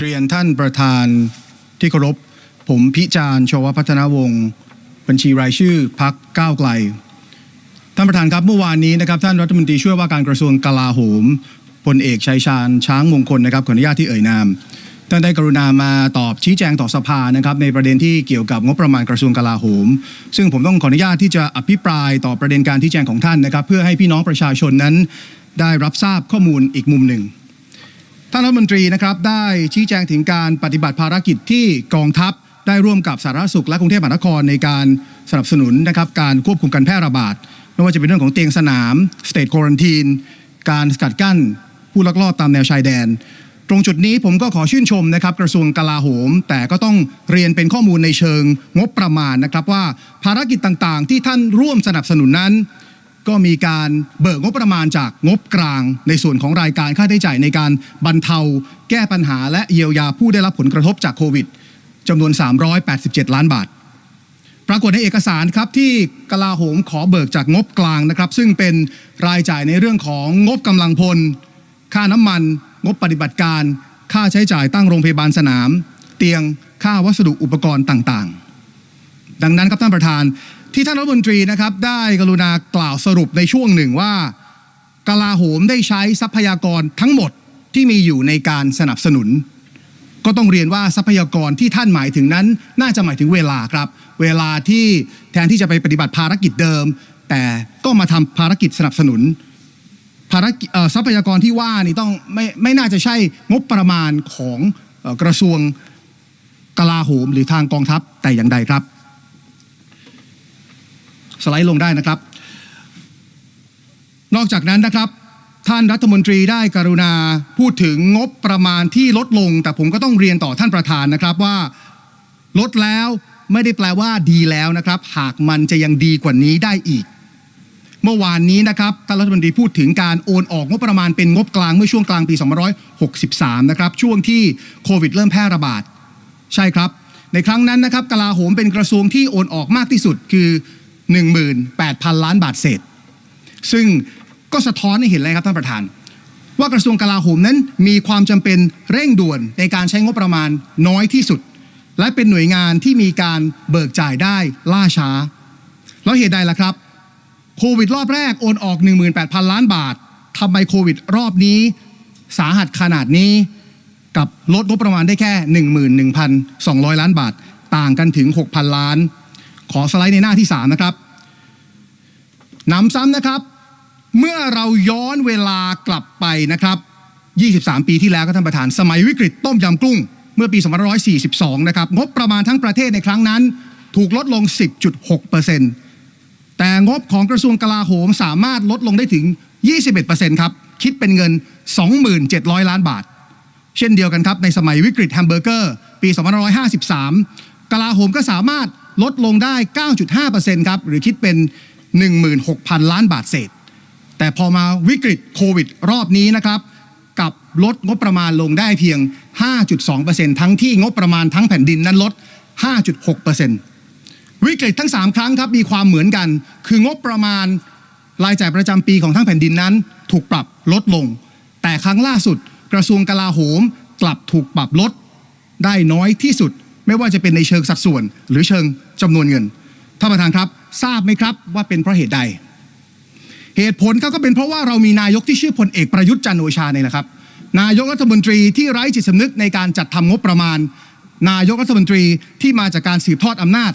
เรียนท่านประธานที่เคารพ ผมพิจารณ์ชวพัฒนาวงศ์บัญชีรายชื่อพักก้าวไกล ท่านประธานครับเมื่อวานนี้นะครับ ท่านรัฐมนตรีช่วยว่าการกระทรวงกลาโหมพลเอกชัยชาญช้างมงคลนะครับขออนุญาตที่เอ่ยนามท่านได้กรุณามาตอบชี้แจงต่อสภานะครับ ในประเด็นที่เกี่ยวกับงบประมาณกระทรวงกลาโหม ซึ่งผมต้องขออนุญาตที่จะอภิปรายต่อประเด็นการชี้แจงของท่านนะครับ เพื่อให้พี่น้องประชาชนนั้น ได้รับทราบข้อมูลอีกมุมหนึ่ง ท่านรัฐมนตรีนะครับได้ชี้แจงถึงการปฏิบัติภารกิจที่กองทัพได้ร่วมกับสาธารณสุขและกรุงเทพมหานครในการสนับสนุนนะครับการควบคุมการแพร่ระบาดไม่ว่าจะเป็นเรื่องของเตียงสนามสเตทโค r ร n ทีนการสกัดกั้นผู้ลักลอบตามแนวชายแดน ตรงจุดนี้ผมก็ขอชื่นชมนะครับกระทรวงกลาโหม แต่ก็ต้องเรียนเป็นข้อมูลในเชิงงบประมาณนะครับว่าภารกิจต่างๆ ที่ท่านร่วมสนับสนุนนั้น ก็มีการเบิกงบประมาณจากงบกลาง ในส่วนของรายการค่าใช้จ่ายในการบรรเทา แก้ปัญหาและเยียวยาผู้ได้รับผลกระทบจากโควิดจำนวน 387 ล้านบาท ปรากฏในเอกสารครับที่กลาโหมขอเบิกจากงบกลางนะครับ ซึ่งเป็นรายจ่ายในเรื่องของงบกำลังพล ค่าน้ำมัน งบปฏิบัติการ ค่าใช้จ่ายตั้งโรงพยาบาลสนาม เตียงค่าวัสดุอุปกรณ์ต่าง ๆ ดังนั้นครับท่านประธาน ที่ท่านรัฐมนตรีนะครับได้กรุณากล่าวสรุปในช่วงหนึ่งว่ากลาโหมได้ใช้ทรัพยากรทั้งหมดที่มีอยู่ในการสนับสนุน ก็ต้องเรียนว่าทรัพยากรที่ท่านหมายถึงนั้น น่าจะหมายถึงเวลาครับ เวลาที่แทนที่จะไปปฏิบัติภารกิจเดิม แต่ก็มาทำภารกิจสนับสนุนภารกิจทรัพยากรที่ว่านี่ต้องไม่ไม่น่าจะใช่งบประมาณของกระทรวงกลาโหมหรือทางกองทัพแต่อย่างใดครับ สไลด์ลงได้นะครับ นอกจากนั้นนะครับ ท่านรัฐมนตรีได้กรุณาพูดถึงงบประมาณที่ลดลง แต่ผมก็ต้องเรียนต่อท่านประธานนะครับว่าลดแล้วไม่ได้แปลว่าดีแล้วนะครับ หากมันจะยังดีกว่านี้ได้อีก เมื่อวานนี้นะครับท่านรัฐมนตรีพูดถึงการโอนออกงบประมาณเป็นงบกลางเมื่อช่วงกลางปี 2563 นะครับ ช่วงที่โควิดเริ่มแพร่ระบาด ใช่ครับ ในครั้งนั้นนะครับกลาโหมเป็นกระทรวงที่โอนออกมากที่สุด คือ 18,000 ล้านบาทเศษ ซึ่งก็สะท้อนให้เห็นเลยครับท่านประธาน ว่ากระทรวงกลาโหมนั้นมีความจำเป็นเร่งด่วนในการใช้งบประมาณน้อยที่สุด และเป็นหน่วยงานที่มีการเบิกจ่ายได้ล่าช้า แล้วเหตุใดล่ะครับโควิดรอบแรกโอนออก 18,000 ล้านบาททำไมโควิดรอบนี้ สาหัสขนาดนี้กับลดงบประมาณได้แค่ 11,200 ล้านบาท ต่างกันถึง 6,000 ล้าน ขอสไลด์ในหน้าที่ 3 นะครับนำซ้ำนะครับ เมื่อเราย้อนเวลากลับไปนะครับ 23 ปีที่แล้วก็ท่านประธาน สมัยวิกฤตต้มยำกุ้ง เมื่อปี 2542 นะครับ งบประมาณทั้งประเทศในครั้งนั้น ถูกลดลง 10.6%แต่งบของกระทรวงกลาโหมสามารถลดลงได้ถึง 21%ครับ คิดเป็นเงิน 2,700 ล้านบาท เช่นเดียวกันครับ ในสมัยวิกฤตแฮมเบอร์เกอร์ ปี 2553 กลาโหมก็สามารถ ลดลงได้ 9.5%ครับหรือคิดเป็น 16,000 ล้านบาทเศษ แต่พอมาวิกฤตโควิดรอบนี้นะครับกับลดงบประมาณลงได้เพียง 5.2%ทั้งที่งบประมาณทั้งแผ่นดินนั้นลด 5.6%วิกฤตทั้ง 3 ครั้งครับมีความเหมือนกัน คืองบประมาณรายจ่ายประจำปีของทั้งแผ่นดินนั้น ถูกปรับลดลง แต่ครั้งล่าสุดกระทรวงกลาโหมกลับถูกปรับลดได้น้อยที่สุด ไม่ว่าจะเป็นในเชิงสัดส่วนหรือเชิง จำนวนเงินท่านประธานครับทราบไหมครับว่าเป็นเพราะเหตุใด เหตุผลครับก็เป็นเพราะว่าเรามีนายกที่ชื่อพลเอกประยุทธ์จันโอชาเนี่ยแหละครับ นายกรัฐมนตรีที่ไร้จิตสำนึกในการจัดทำงบประมาณ นายกรัฐมนตรีที่มาจากการสืบทอดอำนาจ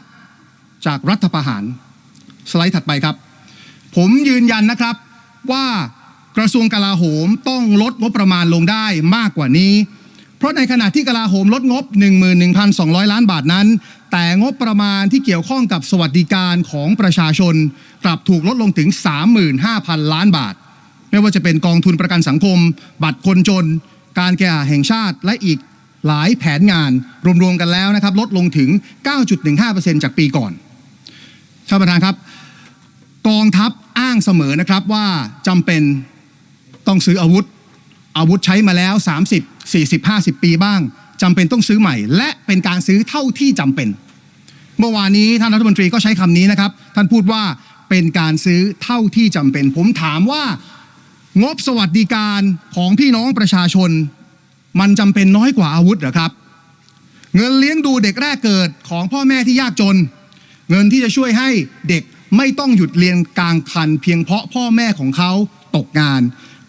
จากรัฐประหาร สไลด์ถัดไปครับ ผมยืนยันนะครับว่ากระทรวงกลาโหมต้องลดงบประมาณลงได้มากกว่านี้ เพราะในขณะที่กลาโหมลดงบ 11,200 ล้านบาทนั้น แต่งบประมาณที่เกี่ยวข้องกับสวัสดิการของประชาชน กลับถูกลดลงถึง 35,000 ล้านบาท ไม่ว่าจะเป็นกองทุนประกันสังคม บัตรคนจน การแก่แห่งชาติและอีกหลายแผนงานรวมๆกันแล้วนะครับลดลงถึง 9.15%จากปีก่อนท่านประธานครับ กองทัพอ้างเสมอนะครับว่าจำเป็นต้องซื้ออาวุธ อาวุธใช้มาแล้ว 30 40 50 ปีบ้าง จำเป็นต้องซื้อใหม่ และเป็นการซื้อเท่าที่จำเป็น เมื่อวานนี้ท่านรัฐมนตรีก็ใช้คำนี้นะครับ ท่านพูดว่าเป็นการซื้อเท่าที่จำเป็น ผมถามว่างบสวัสดิการของพี่น้องประชาชน มันจำเป็นน้อยกว่าอาวุธหรอครับ เงินเลี้ยงดูเด็กแรกเกิดของพ่อแม่ที่ยากจน เงินที่จะช่วยให้เด็กไม่ต้องหยุดเรียนกลางคัน เพียงเพราะพ่อแม่ของเขาตกงาน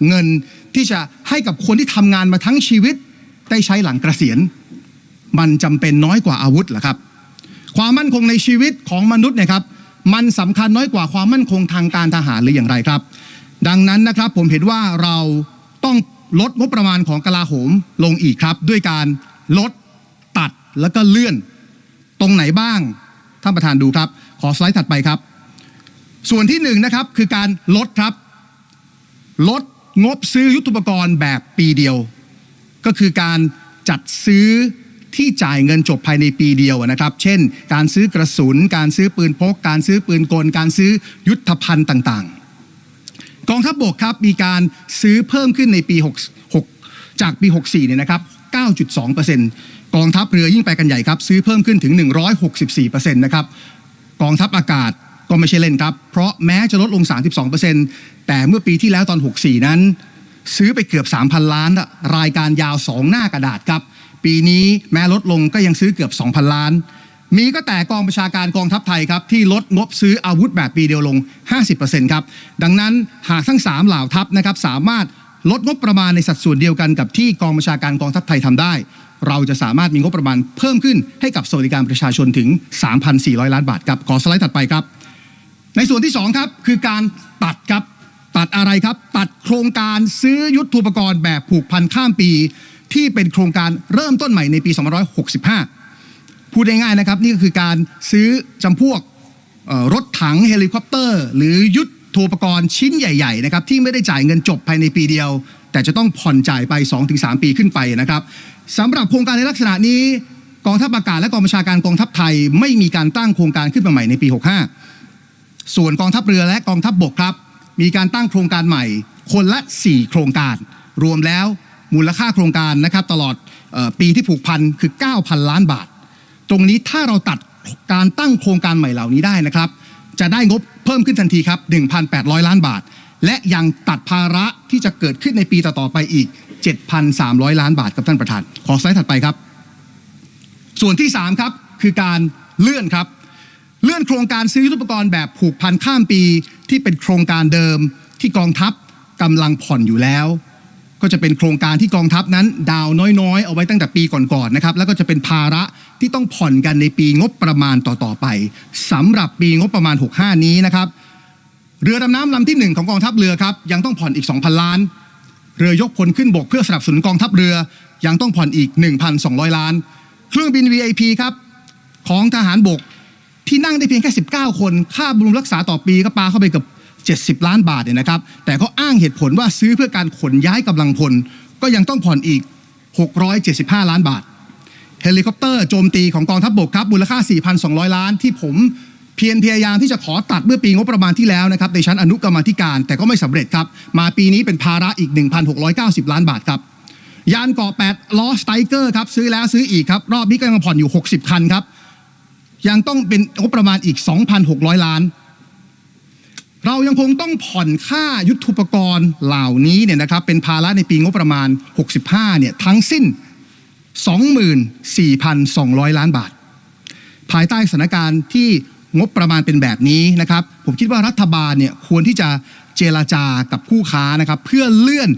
เงินที่จะให้กับคนที่ทำงานมาทั้งชีวิต ได้ใช้หลังเกษียณ มันจำเป็นน้อยกว่าอาวุธเหรอครับ ความมั่นคงในชีวิตของมนุษย์เนี่ยครับมันสำคัญน้อยกว่าความมั่นคงทางการทหารหรืออย่างไรครับ ดังนั้นนะครับผมเห็นว่าเราต้องลดงบประมาณของกลาโหมลงอีกครับ ด้วยการลดตัดแล้วก็เลื่อน ตรงไหนบ้างท่านประธานดูครับ ขอสไลด์ถัดไปครับ ส่วนที่หนึ่งนะครับคือการลดครับ ลดงบซื้อยุทโธปกรณ์แบบปีเดียว ก็คือการจัดซื้อที่จ่ายเงินจบภายในปีเดียวนะครับ เช่น การซื้อกระสุน การซื้อปืนพก การซื้อปืนกล การซื้อยุทธภัณฑ์ต่างๆ กองทัพบบกครับมีการซื้อเพิ่มขึ้นในปี 66 จากปี 64 เนี่ยนะครับ 9.2%กองทัพเรือยิ่งไปกันใหญ่ครับ ซื้อเพิ่มขึ้นถึง 164%นะครับ กองทัพอากาศก็ไม่ใช่เล่นครับ เพราะแม้จะลดลง 32%แต่เมื่อปีที่แล้วตอน 64 นั้น ซื้อไปเกือบ 3,000 ล้านอะรายการยาว 2 หน้ากระดาษครับ ปีนี้แม้ลดลงก็ยังซื้อเกือบ 2,000 ล้าน มีก็แต่กองประชาการกองทัพไทยครับ ที่ลดงบซื้ออาวุธแบบปีเดียวลง 50%ครับ ดังนั้นหากทั้ง 3 เหล่าทัพนะครับสามารถลดงบประมาณในสัดส่วนเดียวกันกับที่กองประชาการกองทัพไทยทำได้ เราจะสามารถมีงบประมาณเพิ่มขึ้นให้กับสวัสดิการประชาชนถึง 3,400 ล้านบาทครับขอสไลด์ถัดไปครับ ในส่วนที่ 2 ครับ คือการตัดครับ ตัดอะไรครับ ตัดโครงการซื้อยุทธปกรณ์แบบผูกพันข้ามปี ที่เป็นโครงการเริ่มต้นใหม่ในปี 2565 พูดง่ายๆนะครับ นี่ก็คือการซื้อจำพวกรถถังเฮลิคอปเตอร์ หรือยุทโธปกรณ์ชิ้นใหญ่ๆนะครับที่ไม่ได้จ่ายเงินจบภายในปีเดียว แต่จะต้องผ่อนจ่ายไป 2-3 ปีขึ้นไปนะครับสำหรับโครงการในลักษณะนี้กองทัพอากาศและกองบัญชาการกองทัพไทย ไม่มีการตั้งโครงการขึ้นมาใหม่ในปี 65 ส่วนกองทัพเรือและกองทัพบบกครับ มีการตั้งโครงการใหม่ คนละ 4 โครงการ รวมแล้วมูลค่าโครงการนะครับตลอดออปีที่ผูกพันคือ 9,000 ล้านบาท ตรงนี้ถ้าเราตัดการตั้งโครงการใหม่เหล่านี้ได้นะครับ จะได้งบเพิ่มขึ้นทันทีครับ 1,800 ล้านบาท และยังตัดภาระที่จะเกิดขึ้นในปีต่อๆไปอีก 7,300 ล้านบาทครับท่านประธาน ขอสไลด์ถัดไปครับ ส่วนที่ 3 ครับ คือการเลื่อนครับ เลื่อนโครงการซื้อยุทธปกรณ์แบบผูกพันข้ามปี ที่เป็นโครงการเดิมที่กองทัพกำลังผ่อนอยู่แล้ว ก็จะเป็นโครงการที่กองทัพนั้น ดาวน้อยๆ เอาไว้ตั้งแต่ปีก่อนๆนะครับ แล้วก็จะเป็นภาระที่ต้องผ่อนกันในปีงบประมาณต่อๆไปสำหรับปีงบประมาณ 65 นี้นะครับ เรือดำน้ำลำที่ 1 ของกองทัพเรือครับยังต้องผ่อนอีก 2,000 ล้าน เรือยกพลขึ้นบกเพื่อสนับสนุนกองทัพเรือยังต้องผ่อนอีก 1,200 ล้าน เครื่องบิน VIP ครับของทหารบก ที่นั่งได้เพียงแค่ 19 คน ค่าบำรุงรักษาต่อปีก็ปาเข้าไปเกับ70 ล้านบาทเนี่ยนะครับ แต่ก็อ้างเหตุผลว่าซื้อเพื่อการขนย้ายกำลังพล ก็ยังต้องผ่อนอีก 675 ล้านบาท เฮลิคอปเตอร์โจมตีของกองทัพบบกครับ มูลค่า 4,200 ล้านที่ผมเพียรพยายามที่จะขอตัดเมื่อปีงบประมาณที่แล้วนะครับในชั้นอนุกรรมธิการ แต่ก็ไม่สำเร็จครับ มาปีนี้เป็นภาระอีก 1,690 ล้านบาทครับ ยานเกาะ8ล้อสไตรเกอร์ครับซื้อแล้วซื้ออีกครับ รอบนี้ก็ยังผ่อนอยู่ 60 คันครับ ยังต้องเป็นงบประมาณอีก 2,600 ล้าน เรายังคงต้องผ่อนค่ายุทธุปกรณ์เหล่านี้เนี่ยนะครับเป็นภาระในปีงบประมาณ 65 เนี่ยทั้งสิ้น 24,200 ล้านบาท ภายใต้สถานการณ์ที่งบประมาณเป็นแบบนี้นะครับ ผมคิดว่ารัฐบาลเนี่ยควรที่จะเจรจากับคู่ค้านะครับ เพื่อเลื่อน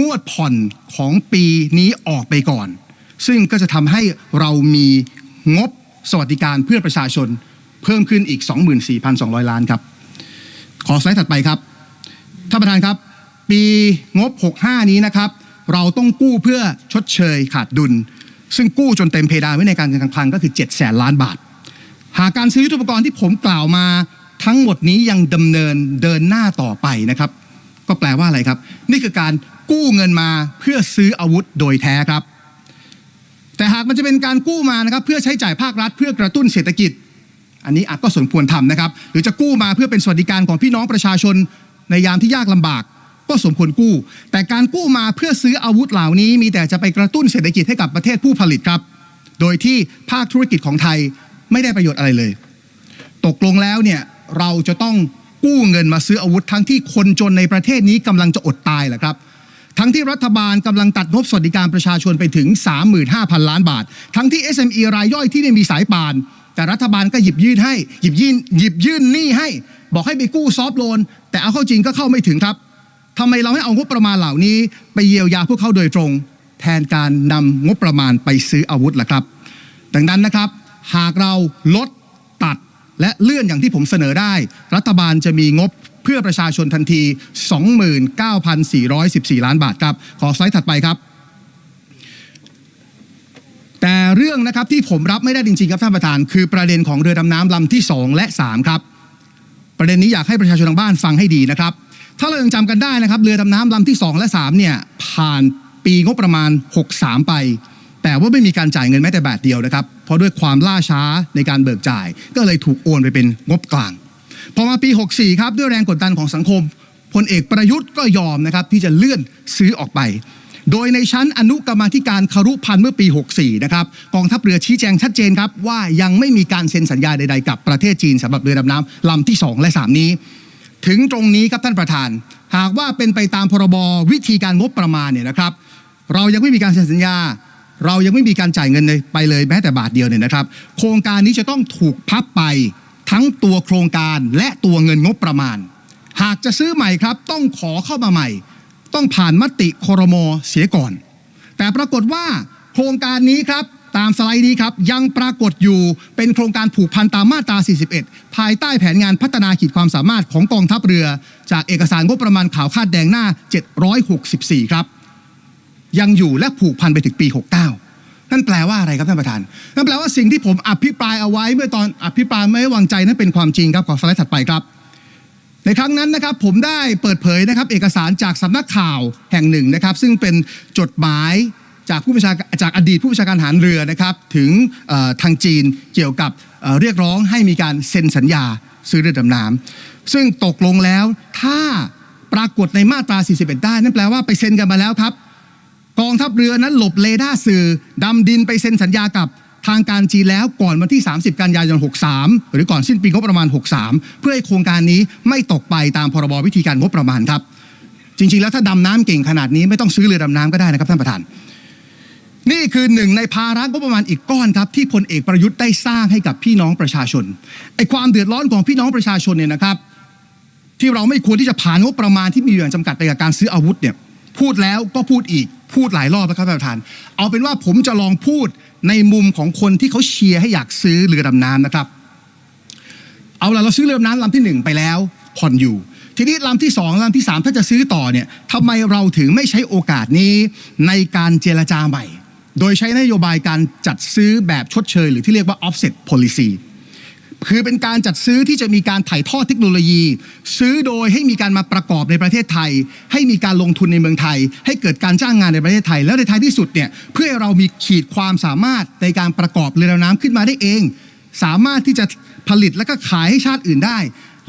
งวดผ่อนของปีนี้ออกไปก่อน ซึ่งก็จะทำให้เรามีงบ สวัสดิการเพื่อประชาชนเพิ่มขึ้นอีก 24,200 ล้านครับ ขอสไลด์ถัดไปครับท่านประธานครับ ปีงบ 65 นี้นะครับ เราต้องกู้เพื่อชดเชยขาดดุล ซึ่งกู้จนเต็มเพดานไว้ในการเงินการคลังก็คือ 7 แสนล้านบาท หากการซื้อยุทธปกรณ์ที่ผมกล่าวมาทั้งหมดนี้ยังดำเนินเดินหน้าต่อไปนะครับ ก็แปลว่าอะไรครับ นี่คือการกู้เงินมาเพื่อซื้ออาวุธโดยแท้ครับ แต่หากมันจะเป็นการกู้มานะครับเพื่อใช้จ่ายภาครัฐเพื่อกระตุ้นเศรษฐกิจ อันนี้อาจก็สมควรทำนะครับ หรือจะกู้มาเพื่อเป็นสวัสดิการของพี่น้องประชาชนในยามที่ยากลำบาก ก็สมควรกู้ แต่การกู้มาเพื่อซื้ออาวุธเหล่านี้ มีแต่จะไปกระตุ้นเศรษฐกิจให้กับประเทศผู้ผลิตครับ โดยที่ภาคธุรกิจของไทยไม่ได้ประโยชน์อะไรเลย ตกลงแล้วเนี่ยเราจะต้องกู้เงินมาซื้ออาวุธทั้งที่คนจนในประเทศนี้กำลังจะอดตายแหละครับ ทั้งที่รัฐบาลกำลังตัดงบสวัสดิการประชาชนไปถึง 35,000 ล้านบาท ทั้งที่ SME รายย่อยที่ไม่มีสายป่าน แต่รัฐบาลก็หยิบยื่นให้ หยิบยื่นหยิบยื่นหนี้ให้ บอกให้ไปกู้ซอฟโลน แต่เอาเข้าจริงก็เข้าไม่ถึงครับทำไมเราไม่เอางบประมาณเหล่านี้ ไปเยียวยาพวกเขาโดยตรง แทนการนำงบประมาณไปซื้ออาวุธล่ะครับ ดังนั้นนะครับ หากเราลดตัดและเลื่อนอย่างที่ผมเสนอได้ รัฐบาลจะมีงบ เพื่อประชาชนทันที 29,414 ล้านบาทครับ ขอสไลด์ถัดไปครับ แต่เรื่องนะครับที่ผมรับไม่ได้จริงๆครับท่านประธาน คือประเด็นของเรือดำน้ำลำที่ 2 และ 3 ครับ ประเด็นนี้อยากให้ประชาชนทางบ้านฟังให้ดีนะครับ ถ้าเรายังจำกันได้นะครับเรือดำน้ำลำที่ 2 และ 3 เนี่ยผ่านปีงบประมาณ 63 ไปแต่ว่าไม่มีการจ่ายเงินแม้แต่บาทเดียวนะครับ เพราะด้วยความล่าช้าในการเบิกจ่าย ก็เลยถูกโอนไปเป็นงบกลาง พอมาปี 64 ครับด้วยแรงกดดันของสังคมพลเอกประยุทธ์ก็ยอมนะครับที่จะเลื่อนซื้อออกไป โดยในชั้นอนุกรรมาธิการคารุพันธ์เมื่อปี 64 นะครับกองทัพเรือชี้แจงชัดเจนครับว่ายังไม่มีการเซ็นสัญญาใดๆกับประเทศจีนสำหรับเรือดำน้ำลำที่ 2 และ 3 นี้ ถึงตรงนี้ครับท่านประธาน หากว่าเป็นไปตามพรบวิธีการงบประมาณเนี่ยนะครับ เรายังไม่มีการเซ็นสัญญาเรายังไม่มีการจ่ายเงินเลยไปเลยแม้แต่บาทเดียวเนี่ยนะครับ โครงการนี้จะต้องถูกพับไป ทั้งตัวโครงการและตัวเงินงบประมาณ หากจะซื้อใหม่ครับ ต้องขอเข้ามาใหม่ ต้องผ่านมติครมเสียก่อน แต่ปรากฏว่าโครงการนี้ครับตามสไลด์นี้ครับ ยังปรากฏอยู่เป็นโครงการผูกพันตามมาตรา 41 ภายใต้แผนงานพัฒนาขีดความสามารถของกองทัพเรือ จากเอกสารงบประมาณข่าวคาดแดงหน้า 764 ครับ ยังอยู่และผูกพันไปถึงปี 69 นั่นแปลว่าอะไรครับท่านประธาน นั่นแปลว่าสิ่งที่ผมอภิปรายเอาไว้เมื่อตอนอภิปรายไม่ไว้วางใจนั้นเป็นความจริงครับขอสไลด์ถัดไปครับ ในครั้งนั้นนะครับผมได้เปิดเผยนะครับเอกสารจากสำนักข่าวแห่งหนึ่งนะครับ ซึ่งเป็นจดหมายจากผู้บัญชาจากอดีตผู้บัญชาการทหารเรือนะครับ ถึงทางจีนเกี่ยวกับเอ่อเรียกร้องให้มีการเซ็นสัญญาซื้อเรือดำน้ำซึ่งตกลงแล้วถ้าปรากฏในมาตรา 41 ได้ นั่นแปลว่าไปเซ็นกันมาแล้วครับ กองทัพเรือนั้นหลบเรดาร์สื่อดำดินไปเซ็นสัญญากับทางการจีนแล้วก่อนวันที่ 30 กันยายน 63 หรือก่อนสิ้นปีงบประมาณ 63 เพื่อให้โครงการนี้ไม่ตกไปตามพรบวิธีการงบประมาณครับ จริง ๆ แล้วถ้าดำน้ำเก่งขนาดนี้ไม่ต้องซื้อเรือดำน้ำก็ได้นะครับท่านประธาน นี่คือหนึ่งในภาระงบประมาณอีกก้อนครับ ที่พลเอกประยุทธ์ได้สร้างให้กับพี่น้องประชาชนไอ้ความเดือดร้อนของพี่น้องประชาชนเนี่ยนะครับ ที่เราไม่ควรที่จะผ่านงบประมาณที่มีอยู่อย่างจำกัดไปกับการซื้ออาวุธเนี่ย พูดแล้วก็พูดอีกพูดหลายรอบนะครับท่านประธาน เอาเป็นว่าผมจะลองพูดในมุมของคนที่เขาเชียร์ให้อยากซื้อเรือดำน้ำนะครับ เอาละเราซื้อเรือดำน้ำลำที่หนึ่งไปแล้วผ่อนอยู่ ทีนี้ลำที่สองลำที่สามถ้าจะซื้อต่อเนี่ยทำไมเราถึงไม่ใช้โอกาสนี้ในการเจรจาใหม่ โดยใช้นโยบายการจัดซื้อแบบชดเชย หรือที่เรียกว่า offset policy คือเป็นการจัดซื้อที่จะมีการถ่ายทอดเทคโนโลยี ซื้อโดยให้มีการมาประกอบในประเทศไทย ให้มีการลงทุนในเมืองไทย ให้เกิดการจ้างงานในประเทศไทย แล้วในท้ายที่สุดเนี่ยเพื่อเรามีขีดความสามารถในการประกอบเรือดำน้ำขึ้นมาได้เอง สามารถที่จะผลิตและก็ขายให้ชาติอื่นได้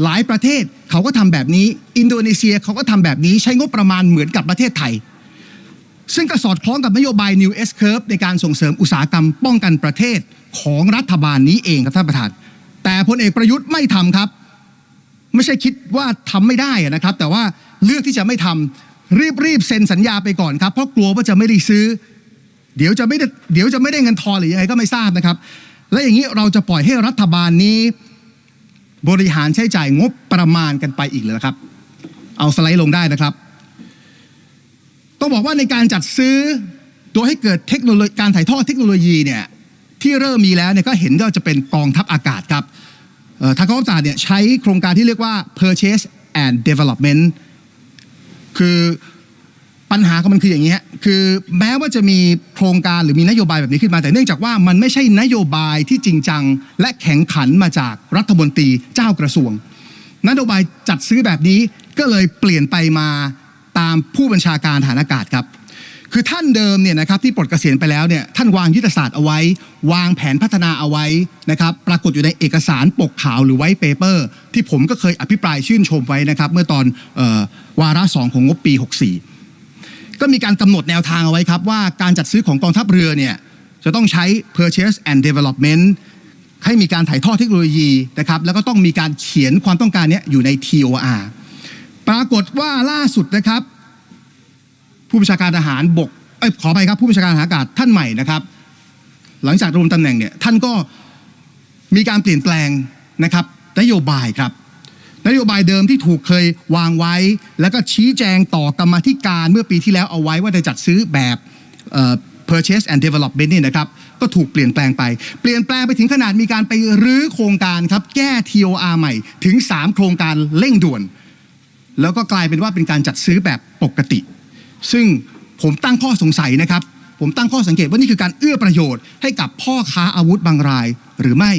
หลายประเทศเขาก็ทำแบบนี้ อินโดนีเซียเขาก็ทำแบบนี้ใช้งบประมาณเหมือนกับประเทศไทย ซึ่งก็สอดคล้องกับนโยบาย New S Curve ในการส่งเสริมอุตสาหกรรมป้องกันประเทศของรัฐบาลนี้เองครับท่านประธาน แต่พลเอกประยุทธ์ไม่ทำครับ ไม่ใช่คิดว่าทำไม่ได้นะครับ แต่ว่าเลือกที่จะไม่ทำรีบรีบเซ็นสัญญาไปก่อนครับ เพราะกลัวว่าจะไม่ได้ซื้อ เดี๋ยวจะไม่ได้เดี๋ยวจะไม่ได้เงินทอนหรือยังไงก็ไม่ทราบนะครับ และอย่างนี้เราจะปล่อยให้รัฐบาลนี้ บริหารใช้จ่ายงบประมาณกันไปอีกเลยครับ เอาสไลด์ลงได้นะครับ ต้องบอกว่าในการจัดซื้อโดยให้เกิดเทคโนโลยีการถ่ายทอดเทคโนโลยีเนี่ยที่เริ่มมีแล้วเนี่ยก็เห็นว่าจะเป็นกองทัพอากาศครับ ทางกองทัพอากาศเนี่ยใช้โครงการที่เรียกว่า purchase and development คือปัญหาของมันคืออย่างนี้ฮะคือแม้ว่าจะมีโครงการหรือมีนโยบายแบบนี้ขึ้นมา แต่เนื่องจากว่ามันไม่ใช่นโยบายที่จริงจัง และแข็งขันมาจากรัฐมนตรีเจ้ากระทรวง นโยบายจัดซื้อแบบนี้ก็เลยเปลี่ยนไปมาตามผู้บัญชาการฐานอากาศครับ คือท่านเดิมเนี่ยนะครับที่ปลดเกษียณไปแล้วเนี่ยท่านวางยุทธศาสตร์เอาไว้ วางแผนพัฒนาเอาไว้นะครับปรากฏอยู่ในเอกสารปกขาวหรือไวท์เปเปอร์ ที่ผมก็เคยอภิปรายชื่นชมไว้นะครับ เมื่อตอนออวาระสองของงบปี 64 ก็มีการกำหนดแนวทางเอาไว้ครับ ว่าการจัดซื้อของกองทัพเรือเนี่ยจะต้องใช้ purchase and development ให้มีการถ่ายทอดเทคโนโลยีนะครับแล้วก็ต้องมีการเขียนความต้องการเนี้ยอยู่ใน TOR ปรากฏว่าล่าสุดนะครับ ผู้บัญชาการทหารบกเอ้ยขอไปครับผู้บัญชาการทหารอากาศท่านใหม่นะครับ หลังจากรวมตำแหน่งเนี่ยท่านก็มีการเปลี่ยนแปลงนะครับ นโยบายครับ นโยบายเดิมที่ถูกเคยวางไว้ แล้วก็ชี้แจงต่อกรรมธิการเมื่อปีที่แล้วเอาไว้ว่าจะจัดซื้อแบบ purchase and development นี่นะครับก็ถูกเปลี่ยนแปลงไป เปลี่ยนแปลงไปถึงขนาดมีการไปรื้อโครงการครับ แก้ TOR ใหม่ถึง 3 โครงการเร่งด่วน แล้วก็กลายเป็นว่าเป็นการจัดซื้อแบบปกติ ซึ่งผมตั้งข้อสงสัยนะครับ ผมตั้งข้อสังเกตว่านี่คือการเอื้อประโยชน์ให้กับพ่อค้าอาวุธบางรายหรือไม่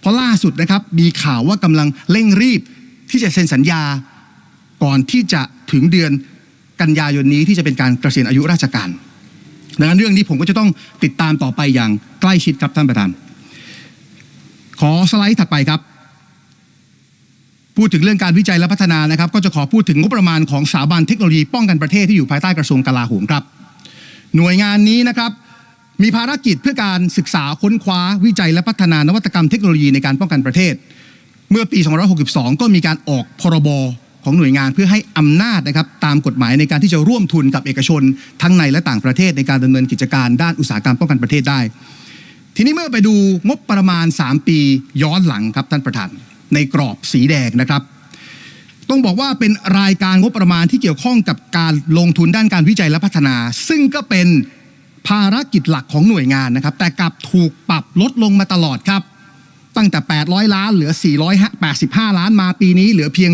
เพราะล่าสุดนะครับมีข่าวว่ากำลังเร่งรีบที่จะเซ็นสัญญาก่อนที่จะถึงเดือนกันยายนนี้ที่จะเป็นการเกษียณอายุราชการ ดังนั้นเรื่องนี้ผมก็จะต้องติดตามต่อไปอย่างใกล้ชิดครับท่านประธาน ขอสไลด์ถัดไปครับ พูดถึงเรื่องการวิจัยและพัฒนานะครับ ก็จะขอพูดถึงงบประมาณของสถาบันเทคโนโลยีป้องกันประเทศที่อยู่ภายใต้กระทรวงกลาโหมครับ หน่วยงานนี้นะครับมีภารกิจเพื่อการศึกษาค้นคว้าวิจัยและพัฒนานวัตกรรมเทคโนโลยีในการป้องกันประเทศ เมื่อปี 2562 ก็มีการออกพรบของหน่วยงานเพื่อให้อำนาจนะครับตามกฎหมายในการที่จะร่วมทุนกับเอกชน ทั้งในและต่างประเทศในการดำเนินกิจการด้านอุตสาหกรรมป้องกันประเทศได้ ทีนี้เมื่อไปดูงบประมาณ 3 ปีย้อนหลังครับท่านประธาน ในกรอบสีแดงนะครับ ต้องบอกว่าเป็นรายการงบประมาณที่เกี่ยวข้องกับการลงทุนด้านการวิจัยและพัฒนา ซึ่งก็เป็นภารกิจหลักของหน่วยงานนะครับ แต่กลับถูกปรับลดลงมาตลอดครับ ตั้งแต่ 800 ล้านเหลือ 485 ล้านมาปีนี้เหลือเพียง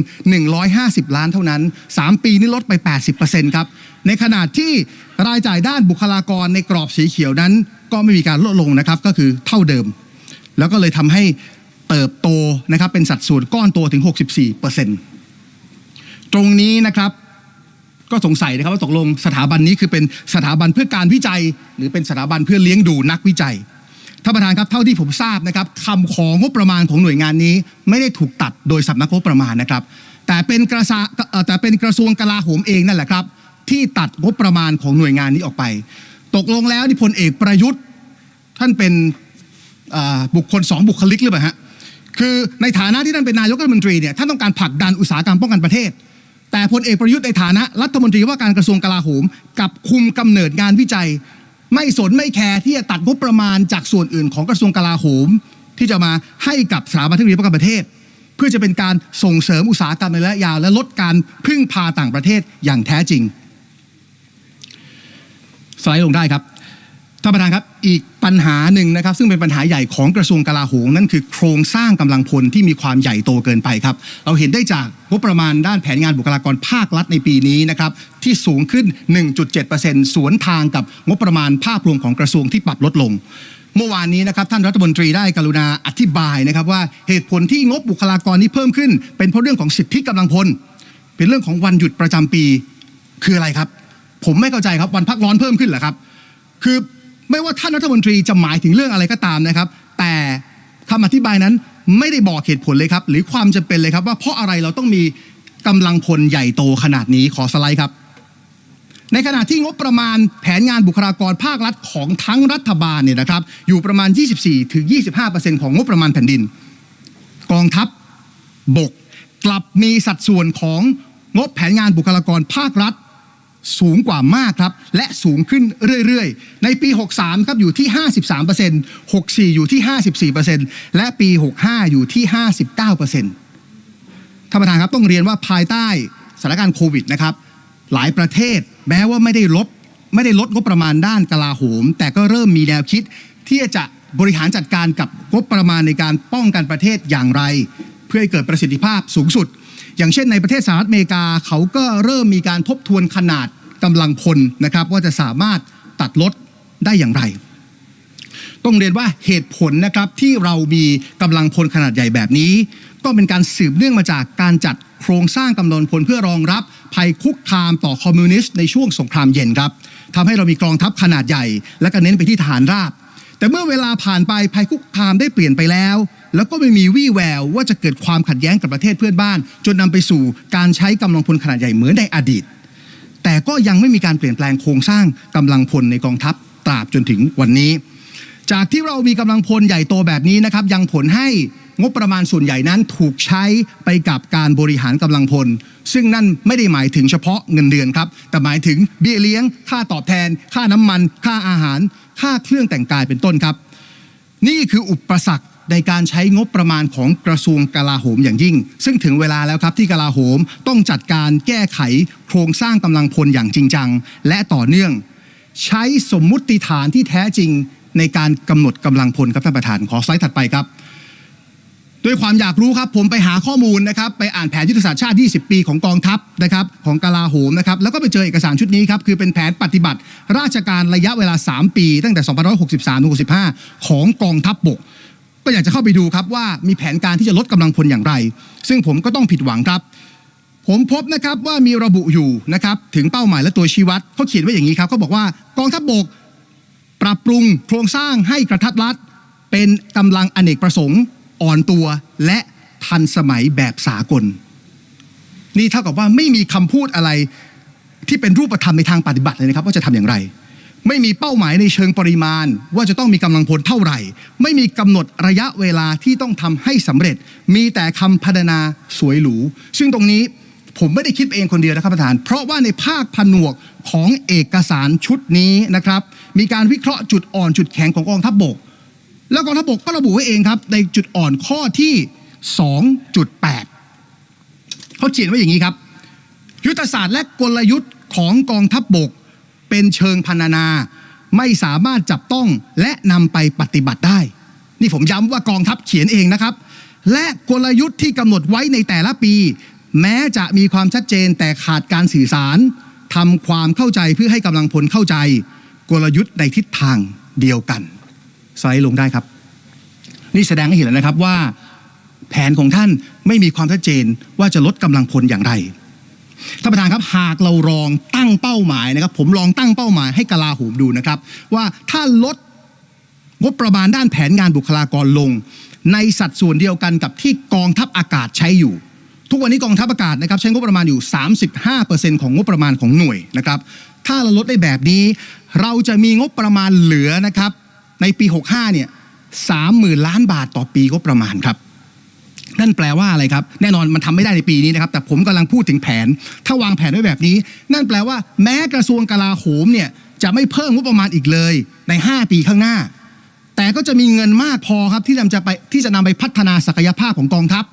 150 ล้านเท่านั้น 3 ปีนี้ลดไป 80%ครับ ในขณะที่รายจ่ายด้านบุคลากรในกรอบสีเขียวนั้น ก็ไม่มีการลดลงนะครับก็คือเท่าเดิม แล้วก็เลยทำให้ เติบโตนะครับเป็นสัดส่วนก้อนโตถึง 64%ตรงนี้นะครับก็สงสัยนะครับว่าตกลงสถาบันนี้คือเป็นสถาบันเพื่อการวิจัย หรือเป็นสถาบันเพื่อเลี้ยงดูนักวิจัยท่านประธานครับเท่าที่ผมทราบนะครับคำของงบประมาณของหน่วยงานนี้ ไม่ได้ถูกตัดโดยสำนักงบประมาณนะครับ แต่เป็นกระทรแต่เป็นกระทรวงกลาโหมเองนั่นแหละครับ ที่ตัดงบประมาณของหน่วยงานนี้ออกไป ตกลงแล้วนี่พลเอกประยุทธ์ ท่านเป็นบุคคลสองบุคลิกหรือเปล่าฮะ คือในฐานะที่ท่านเป็นนายกรัฐมนตรีเนี่ยท่านต้องการผลักดันอุตสาหกรรมป้องกันประเทศ แต่พลเอกประยุทธ์ในฐานะรัฐมนตรีว่าการกระทรวงกลาโหมกับคุมกำเนิดงานวิจัย ไม่สนไม่แคร์ที่จะตัดงบประมาณจากส่วนอื่นของกระทรวงกลาโหม ที่จะมาให้กับสถาบันเทคโนโลยีป้องกันประเทศ เพื่อจะเป็นการส่งเสริมอุตสาหกรรมในระยะยาว และลดการพึ่งพาต่างประเทศอย่างแท้จริงสไลด์ลงได้ครับท่านประธานครับอีก ปัญหาหนึ่งนะครับ ซึ่งเป็นปัญหาใหญ่ของกระทรวงกลาโหมนั่นคือโครงสร้างกำลังพลที่มีความใหญ่โตเกินไปครับ เราเห็นได้จากงบประมาณด้านแผนงานบุคลากรภาครัฐในปีนี้นะครับที่สูงขึ้น 1.7%สวนทางกับงบประมาณภาพรวมของกระทรวงที่ปรับลดลงเมื่อวานนี้นะครับท่านรัฐมนตรีได้กรุณาอธิบายนะครับว่าเหตุผลที่งบบุคลากรนี้เพิ่มขึ้น เป็นเพราะเรื่องของสิทธิกำลังพล เป็นเรื่องของวันหยุดประจำปีคืออะไรครับ ผมไม่เข้าใจครับวันพักร้อนเพิ่มขึ้นเหรอครับ คือ ไม่ว่าท่านรัฐมนตรีจะหมายถึงเรื่องอะไรก็ตามนะครับ แต่คำอธิบายนั้นไม่ได้บอกเหตุผลเลยครับ หรือความจำเป็นเลยครับ ว่าเพราะอะไรเราต้องมีกำลังพลใหญ่โตขนาดนี้ขอสไลด์ครับ ในขณะที่งบประมาณแผนงานบุคลากรภาครัฐของทั้งรัฐบาลเนี่ยนะครับ อยู่ประมาณ 24-25%ของงบประมาณแผ่นดิน กองทัพบกกลับมีสัดส่วนของงบแผนงานบุคลากรภาครัฐ สูงกว่ามากครับ และสูงขึ้นเรื่อยๆ ในปี 63 ครับอยู่ที่ 53% 64 อยู่ที่ 54%และปี 65 อยู่ที่ 59%ท่านประธานครับต้องเรียนว่าภายใต้สถานการณ์โควิดนะครับหลายประเทศแม้ว่าไม่ได้ลดไม่ได้ลดงบประมาณด้านกลาโหม แต่ก็เริ่มมีแนวคิดที่จะบริหารจัดการกับงบประมาณในการป้องกันประเทศอย่างไร เพื่อให้เกิดประสิทธิภาพสูงสุด อย่างเช่นในประเทศสหรัฐอเมริกาเขาก็เริ่มมีการทบทวนขนาดกำลังพลนะครับ ว่าจะสามารถตัดลดได้อย่างไร ต้องเรียนว่าเหตุผลนะครับที่เรามีกำลังพลขนาดใหญ่แบบนี้ ก็เป็นการสืบเนื่องมาจากการจัดโครงสร้างกำลังพลเพื่อรองรับภัยคุกคามต่อคอมมิวนิสต์ในช่วงสงครามเย็นครับทำให้เรามีกองทัพขนาดใหญ่ และก็เน้นไปที่ทหารราบ แต่เมื่อเวลาผ่านไปภัยคุกคามได้เปลี่ยนไปแล้ว แล้วก็ไม่มีวี่แววว่าจะเกิดความขัดแย้งกับประเทศเพื่อนบ้าน จนนำไปสู่การใช้กำลังพลขนาดใหญ่เหมือนในอดีต แต่ก็ยังไม่มีการเปลี่ยนแปลงโครงสร้างกำลังพลในกองทัพตราบจนถึงวันนี้ จากที่เรามีกำลังพลใหญ่โตแบบนี้นะครับ ยังผลให้งบประมาณส่วนใหญ่นั้นถูกใช้ไปกับการบริหารกำลังพล ซึ่งนั่นไม่ได้หมายถึงเฉพาะเงินเดือนครับ แต่หมายถึงเบี้ยเลี้ยง ค่าตอบแทน ค่าน้ำมัน ค่าอาหาร ค่าเครื่องแต่งกายเป็นต้นครับ นี่คืออุปสรรค ในการใช้งบประมาณของกระทรวงกลาโหมอย่างยิ่ง ซึ่งถึงเวลาแล้วครับที่กลาโหมต้องจัดการแก้ไขโครงสร้างกำลังพลอย่างจริงจัง และต่อเนื่อง ใช้สมมุติฐานที่แท้จริงในการกำหนดกำลังพลครับท่านประธานขอสไลด์ถัดไปครับด้วยความอยากรู้ครับผมไปหาข้อมูลนะครับไปอ่านแผนยุทธศาสตร์ชาติ 20 ปีของกองทัพนะครับของกลาโหมนะครับแล้วก็ไปเจอเอกสารชุดนี้ครับคือเป็นแผนปฏิบัติ ราชการระยะเวลา 3 ปี ตั้งแต่ 2563ถึง65 ของกองทัพบก ก็อยากจะเข้าไปดูครับว่ามีแผนการที่จะลดกำลังพลอย่างไร ซึ่งผมก็ต้องผิดหวังครับ ผมพบนะครับว่ามีระบุอยู่นะครับถึงเป้าหมายและตัวชี้วัดเขาเขียนไว้อย่างนี้ครับเขาบอกว่ากองทัพบกปรับปรุงโครงสร้างให้กระทัดรัดเป็นกำลังอเนกประสงค์อ่อนตัวและทันสมัยแบบสากล นี่เท่ากับว่าไม่มีคำพูดอะไรที่เป็นรูปธรรมในทางปฏิบัติเลยนะครับ ว่าจะทำอย่างไร ไม่มีเป้าหมายในเชิงปริมาณ ว่าจะต้องมีกำลังพลเท่าไหร่ ไม่มีกำหนดระยะเวลาที่ต้องทำให้สำเร็จ มีแต่คำพรรณนาสวยหรู ซึ่งตรงนี้ผมไม่ได้คิดเองคนเดียวนะครับประธาน เพราะว่าในภาคผนวกของเอกสารชุดนี้นะครับ มีการวิเคราะห์จุดอ่อนจุดแข็งของกองทัพบกแล้วกองทัพบกก็ระบุไว้เองครับ ในจุดอ่อนข้อที่ 2.8เขาเขียนไว้อย่างนี้ครับ ยุทธศาสตร์และกลยุทธ์ของกองทัพบก เป็นเชิงพรรณนา ไม่สามารถจับต้องและนำไปปฏิบัติได้ นี่ผมย้ำว่ากองทัพเขียนเองนะครับ และกลยุทธ์ที่กำหนดไว้ในแต่ละปี แม้จะมีความชัดเจนแต่ขาดการสื่อสารทำความเข้าใจเพื่อให้กำลังพลเข้าใจ กลยุทธ์ในทิศทางเดียวกันสไลด์ลงได้ครับ นี่แสดงให้เห็นแล้วนะครับว่า แผนของท่านไม่มีความชัดเจนว่าจะลดกำลังพลอย่างไร ท่านประธานครับหากเราลองตั้งเป้าหมายนะครับ ผมลองตั้งเป้าหมายให้กลาโหมดูนะครับ ว่าถ้าลดงบประมาณด้านแผนงานบุคลากรลง ในสัดส่วนเดียวกันกับที่กองทัพอากาศใช้อยู่ทุกวันนี้กองทัพอากาศนะครับใช้งบประมาณอยู่ 35%ของงบประมาณของหน่วยนะครับ ถ้าเราลดได้แบบนี้ เราจะมีงบประมาณเหลือนะครับ ในปี 65 เนี่ย 30,000 ล้านบาทต่อปีงบประมาณครับ นั่นแปลว่าอะไรครับ แน่นอนมันทำไม่ได้ในปีนี้นะครับ แต่ผมกำลังพูดถึงแผน ถ้าวางแผนไว้แบบนี้ นั่นแปลว่า แม้กระทรวงกลาโหมเนี่ยจะไม่เพิ่มงบประมาณอีกเลยใน 5 ปีข้างหน้า แต่ก็จะมีเงินมากพอครับที่จะไปที่จะนำไปพัฒนาศักยภาพของกองทัพ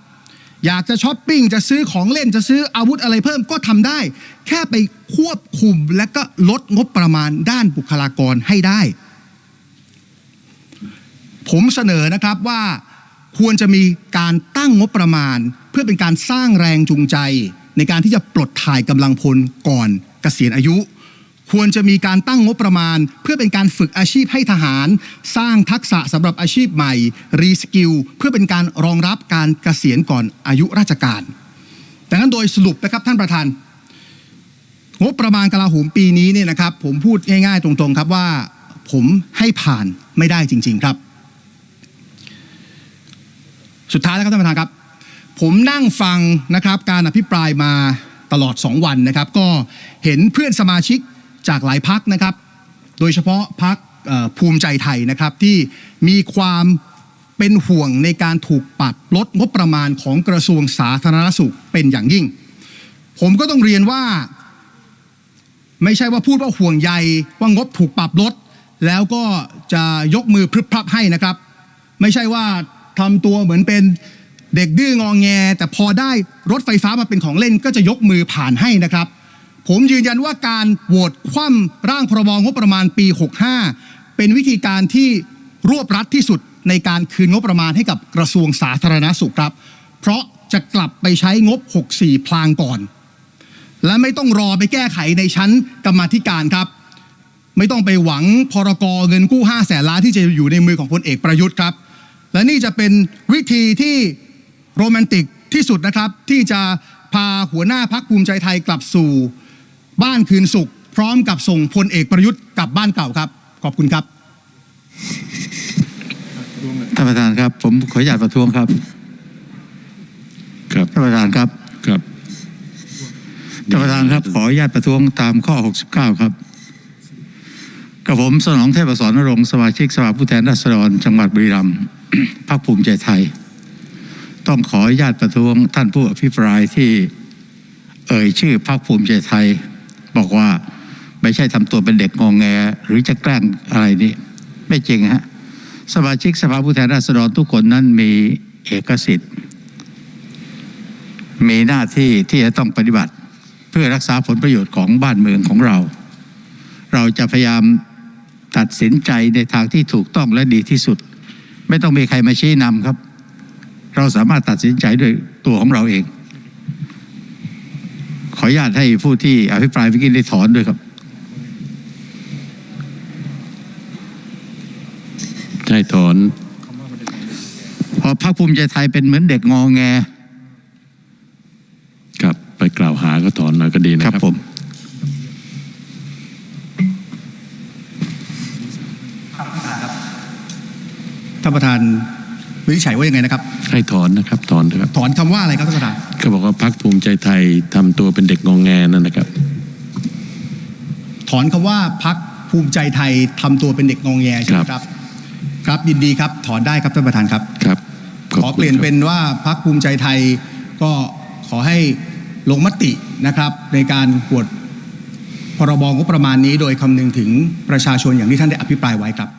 อยากจะช้อปปิ้งจะซื้อของเล่นจะซื้ออาวุธอะไรเพิ่มก็ทำได้ แค่ไปควบคุมและก็ลดงบประมาณด้านบุคลากรให้ได้ ผมเสนอนะครับว่า ควรจะมีการตั้งงบประมาณ เพื่อเป็นการสร้างแรงจูงใจ ในการที่จะปลดถ่ายกำลังพลก่อนเกษียณอายุ ควรจะมีการตั้งงบประมาณ เพื่อเป็นการฝึกอาชีพให้ทหาร สร้างทักษะสำหรับอาชีพใหม่ รีสกิลเพื่อเป็นการรองรับการเกษียณก่อนอายุราชการดังนั้นโดยสรุปนะครับท่านประธานงบประมาณกลาโหมปีนี้เนี่ยนะครับ ผมพูดง่ายๆ ตรงๆครับว่า ผมให้ผ่านไม่ได้จริง ๆ ครับ สุดท้ายแล้วครับท่านประธานครับ ผมนั่งฟังนะครับการอภิปรายมาตลอด 2 วันนะครับ ก็เห็นเพื่อนสมาชิกจากหลายพักนะครับ โดยเฉพาะพักภูมิใจไทยนะครับที่มีความเป็นห่วงในการถูกปรับลดงบประมาณของกระทรวงสาธารณสุขเป็นอย่างยิ่ง ผมก็ต้องเรียนว่า ไม่ใช่ว่าพูดว่าห่วงใยว่างบถูกปรับลด แล้วก็จะยกมือพรึบพรับให้นะครับ ไม่ใช่ว่า ทำตัวเหมือนเป็นเด็กดื้ององแง แต่พอได้รถไฟฟ้ามาเป็นของเล่นก็จะยกมือผ่านให้นะครับ ผมยืนยันว่าการโหวตคว่ำร่างพรบงบประมาณปี 65 เป็นวิธีการที่รวบรัดที่สุดในการคืนงบประมาณให้กับกระทรวงสาธารณสุขครับ เพราะจะกลับไปใช้งบ 64 พลางก่อน และไม่ต้องรอไปแก้ไขในชั้นกรรมธิการครับ ไม่ต้องไปหวังพรกรเงินกู้5แสนล้านที่จะอยู่ในมือของพลเอกประยุทธ์ครับ และนี่จะเป็นวิธีที่โรแมนติกที่สุดนะครับ ที่จะพาหัวหน้าพักภูมิใจไทยกลับสู่บ้านคืนสุข พร้อมกับส่งพลเอกประยุทธ์กลับบ้านเก่าครับ ขอบคุณครับท่านประธานครับ ผมขออนุญาตประท้วงครับ ครับท่านประธานครับครับท่านประธานครับ ขออนุญาตประท้วงตามข้อ 69 ครับกับผมสนองเทพสรนรงค์สมาชิกสภาผู้แทนราษฎรจังหวัดบุรีรัมย์ พรรคภูมิใจไทย ต้องขออนุญาตประท้วงท่านผู้อภิปรายที่เอ่ยชื่อพรรคภูมิใจไทย บอกว่าไม่ใช่ทำตัวเป็นเด็กงองแง หรือจะแกล้งอะไรนี่ไม่จริงฮะสมาชิกสภาผู้แทนราษฎรทุกคนนั้นมีเอกสิทธิ์ มีหน้าที่ที่จะต้องปฏิบัติ เพื่อรักษาผลประโยชน์ของบ้านเมืองของเรา เราจะพยายามตัดสินใจในทางที่ถูกต้องและดีที่สุด ไม่ต้องมีใครมาชี้นำครับ เราสามารถตัดสินใจด้วยตัวของเราเอง ขออนุญาตให้ผู้ที่อภิปรายเมื่อกี้ได้ถอนด้วยครับใช่ถอนเพอพรรคภูมิใจไทยเป็นเหมือนเด็กงอแง ครับ ไปกล่าวหาก็ถอนหน่อยก็ดีนะคครัรับานประธานวินิจฉัยว่ายังไงนะครับ ให้ถอนนะครับ ถอนนะครับถอนคำว่าอะไรครับท่านประธานก็บอกว่าพักภูมิใจไทยทำตัวเป็นเด็กงองแงนั่นนะครับ ถอนคำว่าพักภูมิใจไทยทำตัวเป็นเด็กงองแงใช่ไหมครับ ครับยินดีครับถอนได้ครับท่านประธานครับครับ ขอเปลี่ยนเป็นว่าพักภูมิใจไทยก็ขอให้ลงมตินะครับ ในการกวดพรบงบประมาณนี้ โดยคำนึงถึงประชาชนอย่างที่ท่านได้อภิปรายไว้ครับ